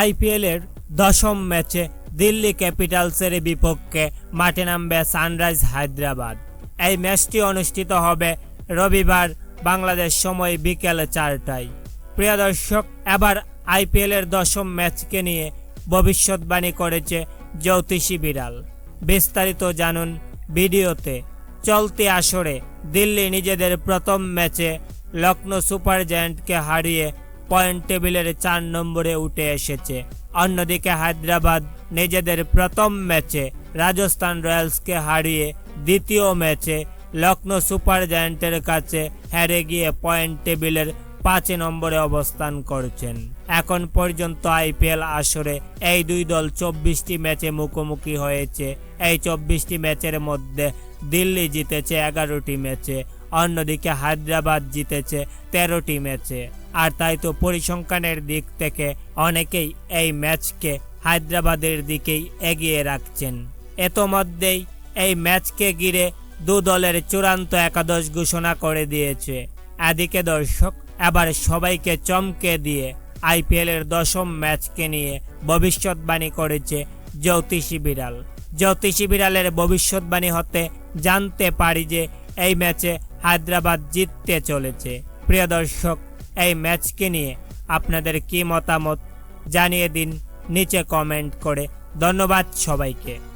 আইপিএলের দশম ম্যাচে দিল্লি ক্যাপিটালসের বিপক্ষে মাঠে নামবে সানরাইজ হায়দ্রাবাদ। এই ম্যাচটি অনুষ্ঠিত হবে রবিবার বাংলাদেশ সময় বিকেল চারটায়। প্রিয় দর্শক, এবার আইপিএলের দশম ম্যাচকে নিয়ে ভবিষ্যৎবাণী করেছে জ্যোতিষী বিড়াল। বিস্তারিত জানুন ভিডিওতে। চলতি আসরে দিল্লি নিজেদের প্রথম ম্যাচে লখনৌ সুপার জায়ান্টকে হারিয়ে পয়েন্ট টেবিলের চার নম্বরে উঠে এসেছে। অন্যদিকে হায়দ্রাবাদ নিজেদের প্রথম ম্যাচে, রাজস্থান রয়্যালসকে হারিয়ে দ্বিতীয় ম্যাচে লখনৌ সুপার জায়ান্টের কাছে হেরে গিয়ে পয়েন্ট টেবিলের পাঁচ নম্বরে অবস্থান করছেন। এখন পর্যন্ত আইপিএল আসরে এই দুই দল চব্বিশটি ম্যাচে মুখোমুখি হয়েছে। এই চব্বিশটি ম্যাচের মধ্যে দিল্লি জিতেছে এগারোটি ম্যাচে, অন্যদিকে হায়দ্রাবাদ জিতেছে তেরোটি ম্যাচে। আর তাই তো পরিসংখ্যানের দিক থেকে অনেকেই এই ম্যাচকে হায়দ্রাবাদের দিকেই এগিয়ে রাখছেন। এতমধ্যেই এই ম্যাচকে ঘিরে দু দলের চূড়ান্ত একাদশ ঘোষণা করে দিয়েছে। এদিকে দর্শক, এবার সবাইকে চমকে দিয়ে আইপিএলের দশম ম্যাচকে নিয়ে ভবিষ্যৎবাণী করেছে জ্যোতিষী বিড়াল। জ্যোতিষী বিড়ালের ভবিষ্যৎবাণী হতে জানতে পারি যে এই ম্যাচে হায়দ্রাবাদ জিততে চলেছে। প্রিয় দর্শক এই ম্যাচকে নিয়ে আপনাদের কি মতামত? জানিয়ে দিন নিচে কমেন্ট করে। ধন্যবাদ সবাইকে।